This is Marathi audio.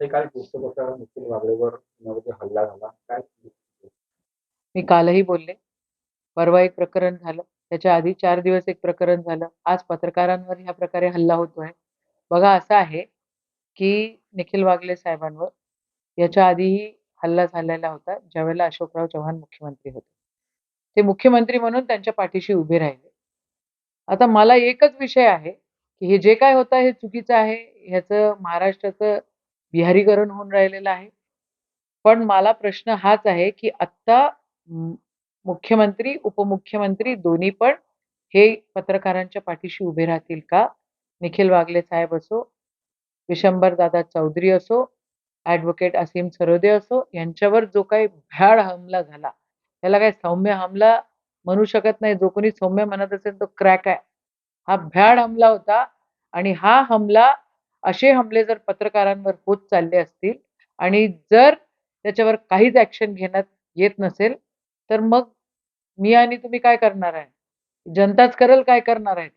ते काल पुस्तकाचा निखिल वागळेवर हल्ला झाला. काय मी कालही बोलले. परवा एक प्रकरण झालं. त्याच्या आधी चार दिवस एक प्रकरण झालं. आज पत्रकारांवर ह्या प्रकारे हल्ला होतोय. बघा असं आहे की निखिल वागले साहेबांवर याच्या आधीही हल्ला झालेला होता ज्यावेळेला अशोकराव चव्हाण मुख्यमंत्री होते. ते मुख्यमंत्री म्हणून त्यांच्या पाठीशी उभे राहिले. आता मला एकच विषय आहे की हे जे काय होतं हे चुकीचं आहे ह्याचं महाराष्ट्राचं विहारीकरण होऊन राहिलेलं आहे. पण मला प्रश्न हाच आहे की आत्ता मुख्यमंत्री उपमुख्यमंत्री दोन्ही पण हे पत्रकारांच्या पाठीशी उभे राहतील का? निखिल वागले साहेब असो विशंबर दादा चौधरी असो ॲडव्होकेट असीम सरोदे असो यांच्यावर जो काही भ्याड हमला झाला त्याला काही सौम्य हमला म्हणू शकत नाही. जो कोणी सौम्य म्हणत असेल तो क्रॅक आहे. हा भ्याड हमला होता आणि हा हमला असे हमले जर पत्रकारांवर होत चालले असतील आणि जर त्याच्यावर काहीच ऍक्शन घेण्यात येत नसेल तर मग मी आणि तुम्ही काय करणार आहे? जनताच करेल काय करणार आहे